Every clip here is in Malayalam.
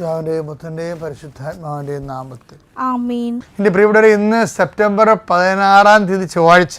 പിതാവിന്റെയും പുത്രന്റെയും പരിശുദ്ധാത്മാവിന്റെയും നാമത്തിൽ. ആമീൻ. എന്റെ പ്രിയപ്പെട്ടവരെ ഇന്ന് സെപ്റ്റംബർ പതിനാറാം തീയതി ചൊവ്വാഴ്ച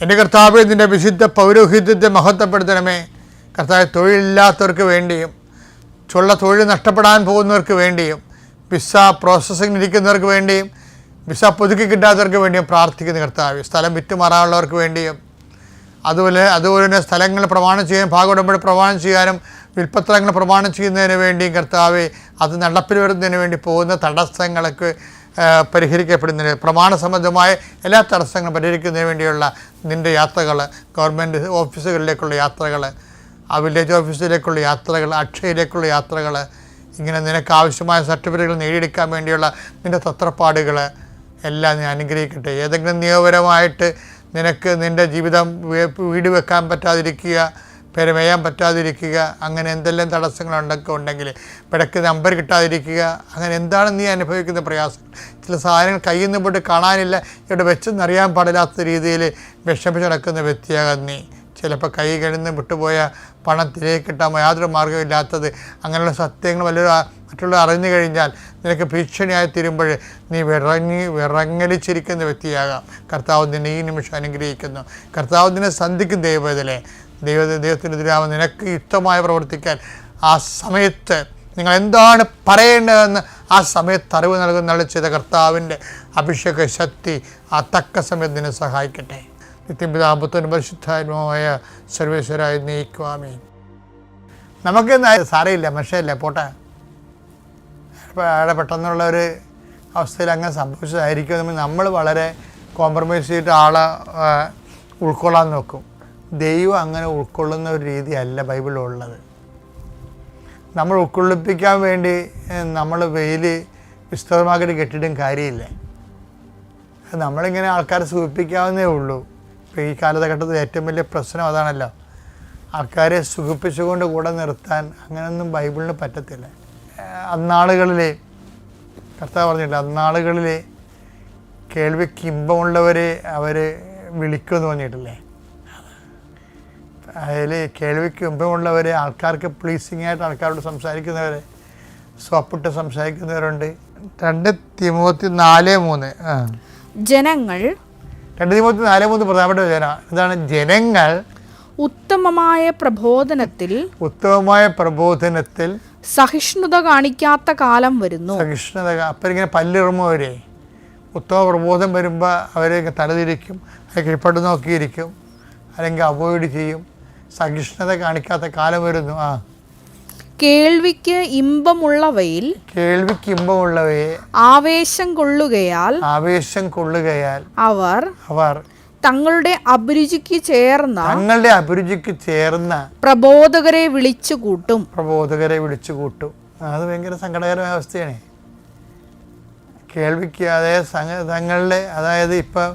എന്റെ കർത്താവ് നിന്റെ വിശുദ്ധ പൗരോഹിത്യത്തെ മഹത്വപ്പെടുത്തണമേ. കർത്താവ് തൊഴിലില്ലാത്തവർക്ക് വേണ്ടിയും ചുള്ള തൊഴിൽ നഷ്ടപ്പെടാൻ പോകുന്നവർക്ക് വേണ്ടിയും വിസ പ്രോസസ്സിംഗ് ഇരിക്കുന്നവർക്ക് വേണ്ടിയും വിസ പുതുക്കി കിട്ടാത്തവർക്ക് വേണ്ടിയും പ്രാർത്ഥിക്കുന്ന കർത്താവ്. സ്ഥലം വിറ്റുമാറാനുള്ളവർക്ക് വേണ്ടിയും അതുപോലെ അതുപോലെ തന്നെ സ്ഥലങ്ങൾ പ്രമാണം ചെയ്യാൻ ഭാഗമുടമ്പടി പ്രമാണം ചെയ്യാനും വിൽപ്പത്രങ്ങൾ പ്രമാണം ചെയ്യുന്നതിന് വേണ്ടിയും കർത്താവ് അത് നടപ്പിൽ വരുന്നതിന് വേണ്ടി പോകുന്ന തടസ്സങ്ങൾക്ക് ആ, പരിഹരിക്കപ്പെടുന്നതിന് പ്രമാണ സംബന്ധമായ എല്ലാ തടസ്സങ്ങളും പരിഹരിക്കുന്നതിന് വേണ്ടിയുള്ള നിന്റെ യാത്രകൾ ഗവൺമെന്റ് ഓഫീസുകളിലേക്കുള്ള യാത്രകൾ ആ വില്ലേജ് ഓഫീസിലേക്കുള്ള യാത്രകൾ അക്ഷയയിലേക്കുള്ള യാത്രകൾ ഇങ്ങനെ നിനക്ക് ആവശ്യമായ സർട്ടിഫിക്കറ്റുകൾ നേടിയെടുക്കാൻ വേണ്ടിയുള്ള നിന്റെ തത്രപ്പാടുകൾ എല്ലാം ഞാൻ അനുഗ്രഹിക്കട്ടെ. ഏതെങ്കിലും നിയമപരമായിട്ട് നിനക്ക് നിന്റെ ജീവിതം വീട് വെക്കാൻ പറ്റാതിരിക്കുക പെരമേയാൻ പറ്റാതിരിക്കുക അങ്ങനെ എന്തെല്ലാം തടസ്സങ്ങളുണ്ടൊക്കെ ഉണ്ടെങ്കിൽ പിടക്ക് നമ്പർ കിട്ടാതിരിക്കുക അങ്ങനെ എന്താണ് നീ അനുഭവിക്കുന്ന പ്രയാസം? ചില സാധനങ്ങൾ കയ്യിൽ നിന്ന് പോയിട്ട് കാണാനില്ല ഇവിടെ വെച്ചെന്നറിയാൻ പാടില്ലാത്ത രീതിയിൽ വിഷമിച്ച് നടക്കുന്ന വ്യക്തിയാകാൻ നീ. ചിലപ്പോൾ കൈ കഴിഞ്ഞ് വിട്ടുപോയ പണം തിരികെ കിട്ടാൻ യാതൊരു മാർഗമില്ലാത്തത് അങ്ങനെയുള്ള സത്യങ്ങൾ വല്ലൊരു മറ്റുള്ള അറിഞ്ഞു കഴിഞ്ഞാൽ നിനക്ക് ഭീഷണിയായി തീരുമ്പോൾ നീ വിറങ്ങി വിറങ്ങലിച്ചിരിക്കുന്ന വ്യക്തിയാകാം. കർത്താവ് നിന്നെ ഈ നിമിഷം അനുഗ്രഹിക്കുന്നു. കർത്താവ് നിന്നെ സന്ധിക്കും ദൈവത്തിലെ ദൈവ ദൈവത്തിനെതിരാവ് നിനക്ക് ഇഷ്ടമായി പ്രവർത്തിക്കാൻ ആ സമയത്ത് നിങ്ങൾ എന്താണ് പറയേണ്ടതെന്ന് ആ സമയത്ത് അറിവ് നൽകുന്ന ചെയ്ത കർത്താവിന്റെ അഭിഷേക ശക്തി ആ തക്ക സമയത്ത് നിന്നെ സഹായിക്കട്ടെ. നിത്യപിതാപത്വനും പരിശുദ്ധാത്മാവായ സർവേശ്വരായി നീക്കുവാമേ നമുക്ക് സാറിയില്ല മനുഷ്യല്ല പോട്ടെ. അവിടെ പെട്ടെന്നുള്ള ഒരു അവസ്ഥയിൽ അങ്ങനെ സംഭവിച്ചതായിരിക്കും നമ്മൾ വളരെ കോംപ്രമൈസ് ചെയ്തിട്ട് ആളെ ഉൾക്കൊള്ളാൻ നോക്കും. ദൈവം അങ്ങനെ ഉൾക്കൊള്ളുന്ന ഒരു രീതിയല്ല ബൈബിളുള്ളത് നമ്മൾ ഉൾക്കൊള്ളിപ്പിക്കാൻ വേണ്ടി നമ്മൾ വെയിൽ വിസ്തൃതമാക്കിയിട്ട് കെട്ടിടും കാര്യമില്ല. നമ്മളിങ്ങനെ ആൾക്കാരെ സുഖിപ്പിക്കാവുന്നേ ഉള്ളൂ. ഇപ്പോൾ ഈ കാലഘട്ടത്തിൽ ഏറ്റവും വലിയ പ്രശ്നം അതാണല്ലോ. ആൾക്കാരെ സുഖിപ്പിച്ചുകൊണ്ട് കൂടെ നിർത്താൻ അങ്ങനെയൊന്നും ബൈബിളിന് പറ്റത്തില്ല. അന്നാളുകളിൽ കർത്താവ് പറഞ്ഞില്ല അന്നാളുകളിൽ കേൾവിക്ക് ഇമ്പമുള്ളവരെ അവർ വിളിക്കുമെന്ന് പറഞ്ഞിട്ടില്ലേ? അതിൽ കേൾവിക്ക് ഇമ്പമുള്ളവരെ ആൾക്കാർക്ക് പ്ലീസിങ് ആയിട്ട് ആൾക്കാരോട് സംസാരിക്കുന്നവരെ സ്വപ്പിട്ട് സംസാരിക്കുന്നവരുണ്ട്. രണ്ട് തിമൂത്തി നാല് മൂന്ന് ജനങ്ങൾ രണ്ട് തിമൂത്തി നാല് മൂന്ന് പ്രധാനപ്പെട്ട ജന ഇതാണ് ജനങ്ങൾ ഉത്തമമായ പ്രബോധനത്തിൽ ഉത്തമമായ പ്രബോധനത്തിൽ സഹിഷ്ണുത കാണിക്കാത്ത കാലം വരുന്നു. സഹിഷ്ണുത അപ്പം ഇങ്ങനെ പല്ലിറുമ്പവരെ ഉത്തമ പ്രബോധം വരുമ്പോൾ അവരെ തലതിരിക്കും അല്ലെങ്കിൽ കീഴ്പ്പെട്ട് നോക്കിയിരിക്കും അല്ലെങ്കിൽ അവോയ്ഡ് ചെയ്യും. സഹിഷ്ണുത കാണിക്കാത്ത കാലം വരുന്നു. ആ. കേൾവിക്ക് ഇമ്പമുള്ളവയിൽ കേൾവിക്ക് ഇമ്പമുള്ളവയെ ആവേശം കൊള്ളുകയാൽ ആവേശം കൊള്ളുകയാൽ അവർ അവർ തങ്ങളുടെ അഭിരുചിക്ക് ചേർന്ന തങ്ങളുടെ അഭിരുചിക്ക് ചേർന്ന പ്രബോധകരെ വിളിച്ചു കൂട്ടും. പ്രബോധകരെ വിളിച്ചു കൂട്ടും. അത് ഭയങ്കര സങ്കടകരമായ അവസ്ഥയാണ്. കേൾവിക്ക് അതായത് തങ്ങളുടെ അതായത് ഇപ്പം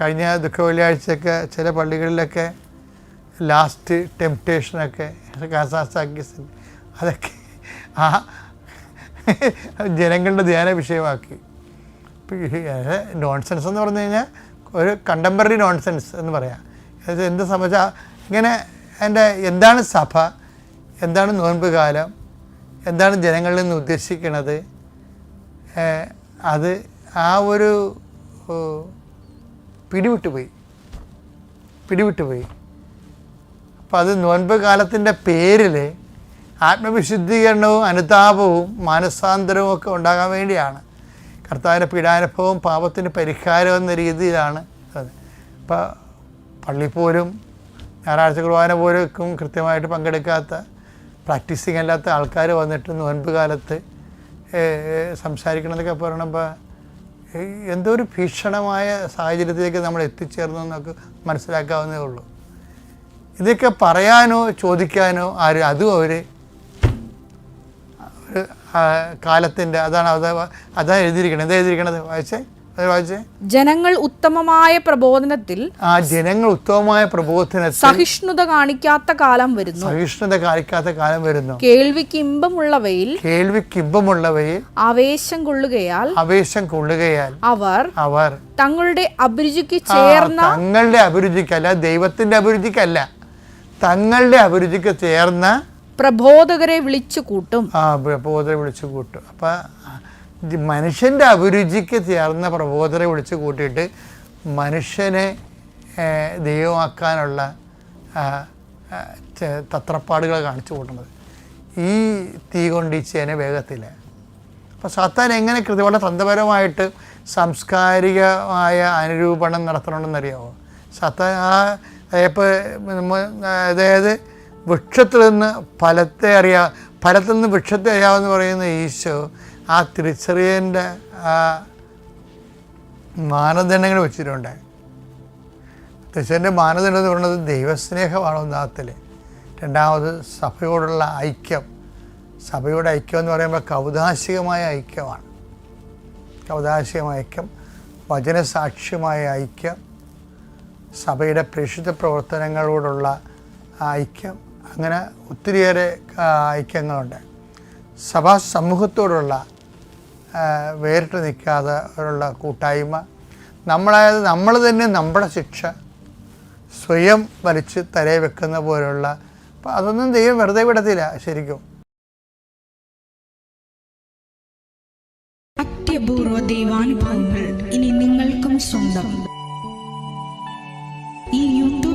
കഴിഞ്ഞ ദുഃഖ വെള്ളിയാഴ്ചയൊക്കെ ചില പള്ളികളിലൊക്കെ ലാസ്റ്റ് ടെംപ്റ്റേഷനൊക്കെ കാസാസാക്കിസ് അതൊക്കെ ആ ജനങ്ങളുടെ ധ്യാന വിഷയമാക്കി. നോൺസെൻസ് എന്ന് പറഞ്ഞു കഴിഞ്ഞാൽ ഒരു കണ്ടംപററി നോൺസെൻസ് എന്ന് പറയാം. എന്ത് സംബന്ധിച്ചാൽ ഇങ്ങനെ എന്റെ എന്താണ് സഭ എന്താണ് നോൻപ് കാലം എന്താണ് ജനങ്ങളിൽ നിന്ന് ഉദ്ദേശിക്കുന്നത് അത് ആ ഒരു പിടിവിട്ടുപോയി. പിടിവിട്ടുപോയി. അപ്പം അത് നോൻപ് കാലത്തിന്റെ പേരിൽ ആത്മവിശുദ്ധീകരണവും അനുതാപവും മാനസാന്തരവും ഒക്കെ ഉണ്ടാകാൻ വേണ്ടിയാണ്. കർത്താവിന്റെ പീഡാനുഭവവും പാപത്തിന് പരിഹാരം എന്ന രീതിയിലാണ് അത്. പള്ളി പോലും ഞായറാഴ്ച കുർബാന പോലും കൃത്യമായിട്ട് പങ്കെടുക്കാത്ത പ്രാക്ടീസിങ് അല്ലാത്ത ആൾക്കാർ വന്നിട്ട് നോൻപ് കാലത്ത് സംസാരിക്കണമെന്നൊക്കെ പറയുമ്പോൾ എന്തോ ഒരു ഭീഷണമായ സാഹചര്യത്തിലേക്ക് നമ്മൾ എത്തിച്ചേർന്നു എന്നൊക്കെ മനസ്സിലാക്കാവുന്നേ ഉള്ളൂ. ഇതൊക്കെ പറയാനോ ചോദിക്കാനോ ആര്? അതും അവർ കാലത്തിന്റെ അതാണ് അത് അതാണ് എഴുതിയിരിക്കണത്. എന്താ എഴുതിയിരിക്കണത്? വായിച്ചേ? അത് വായിച്ചേ? ജനങ്ങൾ ഉത്തമമായ പ്രബോധനത്തിൽ ആ ജനങ്ങൾ ഉത്തമമായ പ്രബോധനത്തിൽ സഹിഷ്ണുത കാണിക്കാത്ത കാലം വരുന്നു. സഹിഷ്ണുത കാണിക്കാത്ത കാലം വരുന്നു. കേൾവിക്ക് ഇമ്പമുള്ളവയിൽ കേൾവിക്ക് ഇമ്പമുള്ളവയിൽ ആവേശം കൊള്ളുകയാൽ ആവേശം കൊള്ളുകയാൽ അവർ അവർ തങ്ങളുടെ അഭിരുചിക്ക് ചേർന്ന തങ്ങളുടെ അഭിരുചിക്കല്ല ദൈവത്തിന്റെ അഭിരുചിക്കല്ല. തങ്ങളുടെ അഭിരുചിക്ക് ചേർന്ന പ്രബോധകരെ വിളിച്ചു കൂട്ടും. ആ പ്രബോധരെ വിളിച്ചു കൂട്ടും. അപ്പം മനുഷ്യന്റെ അഭിരുചിക്ക് ചേർന്ന പ്രബോധരെ വിളിച്ചു കൂട്ടിയിട്ട് മനുഷ്യനെ ദൈവമാക്കാനുള്ള തത്രപ്പാടുകൾ കാണിച്ചു കൂട്ടുന്നത്. ഈ തീ കൊണ്ട് ഈ ചേന വേഗത്തില്ല അപ്പോൾ സാത്താൻ എങ്ങനെ കൃതി വളരെ തന്ത്രപരമായിട്ട് സാംസ്കാരികമായ അനുരൂപണം നടത്തണമെന്നറിയാമോ സാത്താൻ ആ ഇപ്പോൾ അതായത് വൃക്ഷത്തിൽ നിന്ന് ഫലത്തെ അറിയാ ഫലത്തിൽ നിന്ന് വൃക്ഷത്തെ അറിയാമെന്ന് പറയുന്ന ഈശോ ആ തിരിച്ചറിയലിന്റെ ആ മാനദണ്ഡങ്ങൾ വെച്ചിട്ടുണ്ട്. തിരിച്ചറിന്റെ മാനദണ്ഡം എന്ന് പറയുന്നത് ദൈവസ്നേഹമാണ് ഒന്നാമത്തിൽ. രണ്ടാമത് സഭയോടുള്ള ഐക്യം. സഭയുടെ ഐക്യം എന്ന് പറയുമ്പോൾ കൗതാശികമായ ഐക്യമാണ്. കൗതാശികമായ ഐക്യം വചനസാക്ഷ്യമായ ഐക്യം സഭയുടെ പ്രേക്ഷിത പ്രവർത്തനങ്ങളോടുള്ള ഐക്യം. അങ്ങനെ ഒത്തിരിയേറെ ഐക്യങ്ങളുണ്ട്. സഭാ സമൂഹത്തോടുള്ള വേറിട്ട് നിൽക്കാതെ ഉള്ള കൂട്ടായ്മ. നമ്മളായത് നമ്മൾ തന്നെ നമ്മുടെ ശിക്ഷ സ്വയം വലിച്ച് തലയെ വെക്കുന്ന പോലെയുള്ള അപ്പം അതൊന്നും ദൈവം വെറുതെ വിടത്തില്ല ശരിക്കും. അത്യപൂർവ ദൈവാനുഭവങ്ങൾ ഇനി നിങ്ങൾക്കും സ്വന്തം.